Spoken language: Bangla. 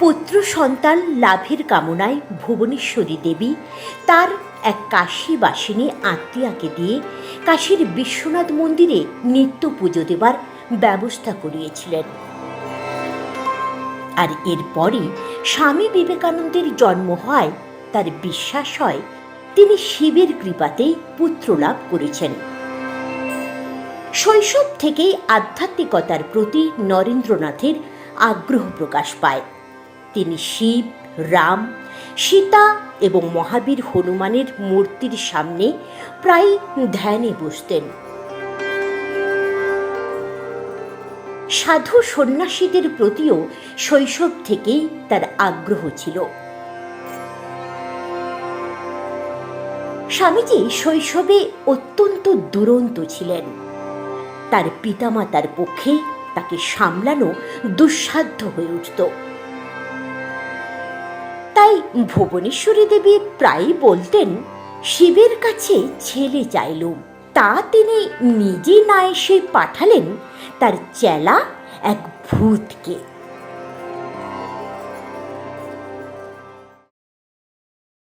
পুত্র সন্তান লাভের কামনায় ভুবনেশ্বরী দেবী তার এক কাশীবাসিনী আত্মীয়াকে দিয়ে কাশীর বিশ্বনাথ মন্দিরে নিত্য পুজো দেবার ব্যবস্থা করিয়েছিলেন। আর এরপরই স্বামী বিবেকানন্দের জন্ম হয়, তার বিশ্বাস হয়, তিনি শিবের কৃপাতেই পুত্র লাভ করেছেন। শৈশব থেকেই আধ্যাত্মিকতার প্রতি নরেন্দ্রনাথের আগ্রহ প্রকাশ পায়। তিনি শিব, রাম, সীতা এবং মহাবীর হনুমানের মূর্তির সামনে প্রায় ধ্যানে বসতেন। সাধু সন্ন্যাসীদের প্রতিও শৈশব থেকেই তার আগ্রহ ছিল। স্বামীজি শৈশবে অত্যন্ত দুরন্ত ছিলেন। তার পিতামাতার পক্ষে তাকে সামলানো দুঃসাধ্য হয়ে উঠত। তাই ভুবনেশ্বরী দেবী প্রায়ই বলতেন, শিবের কাছে ছেলে চাইলুম। তা তিনি নিজে না এসে পাঠালেন তার চেলা এক ভূতকে।